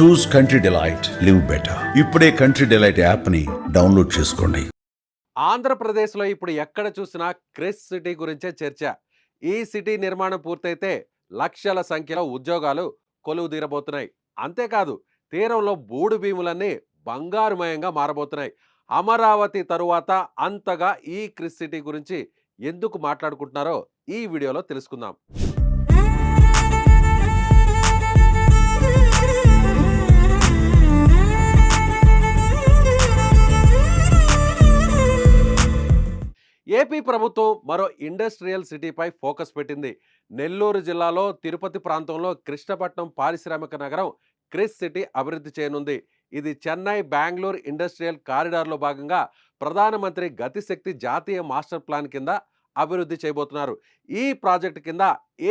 Choose Country Delight live better. ఇప్పుడే Country Delight యాప్ని download చేసుకోండి. ఆంధ్రప్రదేశ్లో ఇప్పుడు ఎక్కడ చూసినా క్రిస్ సిటీ గురించే చర్చ. ఈ సిటీ నిర్మాణం పూర్తయితే లక్షల సంఖ్యలో ఉద్యోగాలు కొలువు తీరబోతున్నాయి అంతేకాదు తీరంలో బూడు భీములన్నీ బంగారుమయంగా మారబోతున్నాయి. అమరావతి తరువాత అంతగా ఈ క్రిస్ సిటీ గురించి ఎందుకు మాట్లాడుకుంటున్నారో ఈ వీడియోలో తెలుసుకుందాం. ఏపీ ప్రభుత్వం మరో ఇండస్ట్రియల్ సిటీపై ఫోకస్ పెట్టింది. నెల్లూరు జిల్లాలో తిరుపతి ప్రాంతంలో కృష్ణపట్నం పారిశ్రామిక నగరం క్రిస్ సిటీ అభివృద్ధి చేయనుంది. ఇది చెన్నై బెంగళూరు ఇండస్ట్రియల్ కారిడార్లో భాగంగా ప్రధానమంత్రి గతిశక్తి జాతీయ మాస్టర్ ప్లాన్ కింద అభివృద్ధి చేయబోతున్నారు. ఈ ప్రాజెక్టు కింద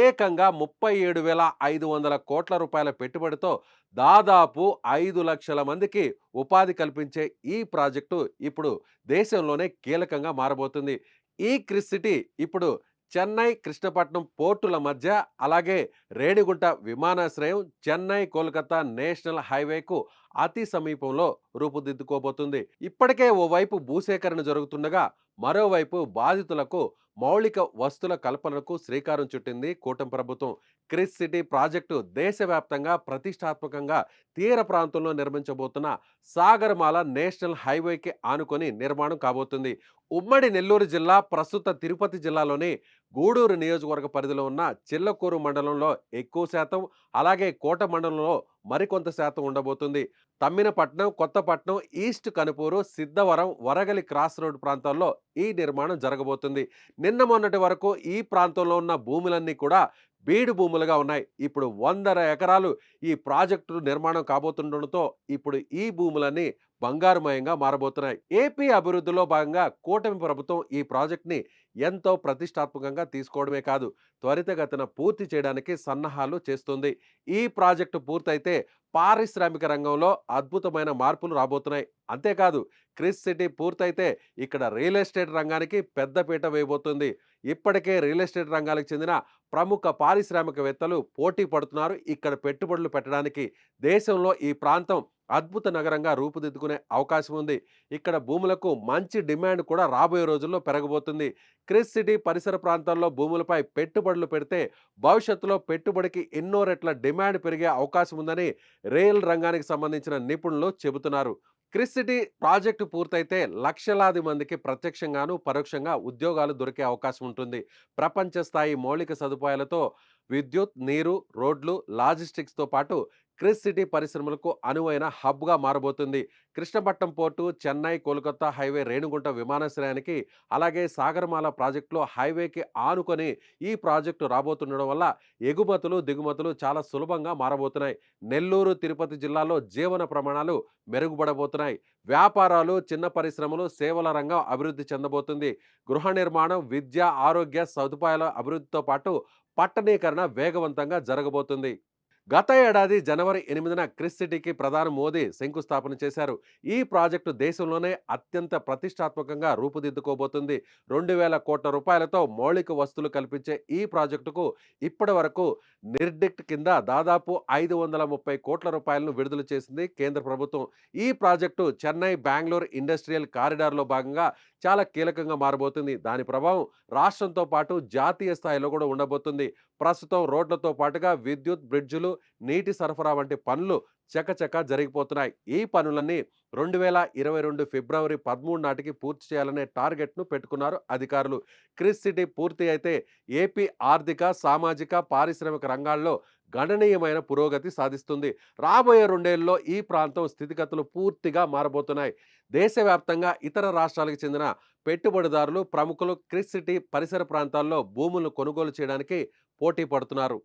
ఏకంగా ముప్పై ఏడు వేల ఐదు వందల కోట్ల రూపాయల పెట్టుబడితో దాదాపు ఐదు లక్షల మందికి ఉపాధి కల్పించే ఈ ప్రాజెక్టు ఇప్పుడు దేశంలోనే కీలకంగా మారబోతుంది. ఈ క్రిస్ సిటీ ఇప్పుడు చెన్నై కృష్ణపట్నం పోర్టుల మధ్య అలాగే రేణిగుంట విమానాశ్రయం చెన్నై కోల్కతా నేషనల్ హైవేకు అతి సమీపంలో రూపుదిద్దుకోబోతుంది. ఇప్పటికే ఓవైపు భూసేకరణ జరుగుతుండగా మరోవైపు బాధితులకు మౌలిక వస్తుల కల్పనకు శ్రీకారం చుట్టింది కూటమి ప్రభుత్వం. క్రిస్ సిటీ ప్రాజెక్టు దేశవ్యాప్తంగా ప్రతిష్టాత్మకంగా తీర ప్రాంతంలో నిర్మించబోతున్న సాగరమాల నేషనల్ హైవేకి ఆనుకొని నిర్మాణం కాబోతుంది. ఉమ్మడి నెల్లూరు జిల్లా ప్రస్తుత తిరుపతి జిల్లాలోని గూడూరు నియోజకవర్గ పరిధిలో ఉన్న చిల్లకూరు మండలంలో ఎక్కువ శాతం అలాగే కోట మండలంలో మరికొంత శాతం ఉండబోతుంది. Thamminapatnam Kothapatnam east Kanupuru Siddhavaram Varagali cross road ప్రాంతాల్లో ఈ నిర్మాణం జరగబోతుంది. నిన్న మొన్నటి వరకు ఈ ప్రాంతంలో ఉన్న భూములన్నీ కూడా బీడు భూములుగా ఉన్నాయి. ఇప్పుడు వందల ఎకరాలు ఈ ప్రాజెక్టు నిర్మాణం కాబోతుండటంతో ఇప్పుడు ఈ భూములన్నీ బంగారుమయంగా మారబోతున్నాయి. ఏపీ అభివృద్ధిలో భాగంగా కూటమి ప్రభుత్వం ఈ ప్రాజెక్ట్ని ఎంతో ప్రతిష్టాత్మకంగా తీసుకోవడమే కాదు త్వరితగతిన పూర్తి చేయడానికి సన్నాహాలు చేస్తుంది. ఈ ప్రాజెక్టు పూర్తయితే పారిశ్రామిక రంగంలో అద్భుతమైన మార్పులు రాబోతున్నాయి. అంతేకాదు క్రిస్ సిటీ పూర్తయితే ఇక్కడ రియల్ ఎస్టేట్ రంగానికి పెద్దపీట వేయబోతుంది. ఇప్పటికే రియల్ ఎస్టేట్ రంగాలకు చెందిన ప్రముఖ పారిశ్రామికవేత్తలు పోటీ పడుతున్నారు. ఇక్కడ పెట్టుబడులు పెట్టడానికి దేశంలో ఈ ప్రాంతం అద్భుత నగరంగా రూపుదిద్దుకునే అవకాశం ఉంది. ఇక్కడ భూములకు మంచి డిమాండ్ కూడా రాబోయే రోజుల్లో పెరగబోతుంది. క్రిస్ సిటీ పరిసర ప్రాంతాల్లో భూములపై పెట్టుబడులు పెడితే భవిష్యత్తులో పెట్టుబడికి ఎన్నో రెట్ల డిమాండ్ పెరిగే అవకాశం ఉందని రైల్ రంగానికి సంబంధించిన నిపుణులు చెబుతున్నారు. క్రిస్ సిటీ ప్రాజెక్టు పూర్తయితే లక్షలాది మందికి ప్రత్యక్షంగాను పరోక్షంగా ఉద్యోగాలు దొరికే అవకాశం ఉంటుంది. ప్రపంచ స్థాయి మౌలిక సదుపాయాలతో విద్యుత్ నీరు రోడ్లు లాజిస్టిక్స్తో పాటు క్రిస్ సిటీ పరిశ్రమలకు అనువైన హబ్గా మారబోతుంది. కృష్ణపట్నం పోర్టు చెన్నై కోల్కతా హైవే రేణుగుంట విమానాశ్రయానికి అలాగే సాగరమాల ప్రాజెక్టులో హైవేకి ఆనుకొని ఈ ప్రాజెక్టు రాబోతుండడం వల్ల ఎగుమతులు దిగుమతులు చాలా సులభంగా మారబోతున్నాయి. నెల్లూరు తిరుపతి జిల్లాలో జీవన ప్రమాణాలు మెరుగుపడబోతున్నాయి. వ్యాపారాలు చిన్న పరిశ్రమలు సేవల రంగం అభివృద్ధి చెందబోతుంది. గృహ నిర్మాణం విద్య ఆరోగ్య సదుపాయాల అభివృద్ధితో పాటు పట్టణీకరణ వేగవంతంగా జరగబోతుంది. గత ఏడాది జనవరి ఎనిమిదిన క్రిస్ సిటీకి ప్రధాని మోదీ శంకుస్థాపన చేశారు. ఈ ప్రాజెక్టు దేశంలోనే అత్యంత ప్రతిష్టాత్మకంగా రూపుదిద్దుకోబోతుంది. రెండు వేల కోట్ల రూపాయలతో మౌలిక వస్తువులు కల్పించే ఈ ప్రాజెక్టుకు ఇప్పటి వరకు నిర్డిక్ట్ కింద దాదాపు ఐదు వందల ముప్పై కోట్ల రూపాయలను విడుదల చేసింది కేంద్ర ప్రభుత్వం. ఈ ప్రాజెక్టు చెన్నై బెంగళూరు ఇండస్ట్రియల్ కారిడార్లో భాగంగా చాలా కీలకంగా మారబోతుంది. దాని ప్రభావం రాష్ట్రంతో పాటు జాతీయ స్థాయిలో కూడా ఉండబోతుంది. ప్రస్తుతం రోడ్లతో పాటుగా విద్యుత్ బ్రిడ్జులు నీటి సరఫరా వంటి పనులు చకచక జరిగిపోతున్నాయి. ఈ పనులన్నీ రెండు వేల ఇరవై రెండు ఫిబ్రవరి పదమూడు నాటికి పూర్తి చేయాలనే టార్గెట్ను పెట్టుకున్నారు అధికారులు. క్రిస్ సిటీ పూర్తి అయితే ఏపీ ఆర్థిక సామాజిక పారిశ్రామిక రంగాల్లో గణనీయమైన పురోగతి సాధిస్తుంది. రాబోయే రెండేళ్ళలో ఈ ప్రాంతం స్థితిగతులు పూర్తిగా మారబోతున్నాయి. దేశవ్యాప్తంగా ఇతర రాష్ట్రాలకు చెందిన పెట్టుబడిదారులు ప్రముఖులు క్రిస్ సిటీ పరిసర ప్రాంతాల్లో భూములను కొనుగోలు చేయడానికి పోటీ పడుతున్నారు.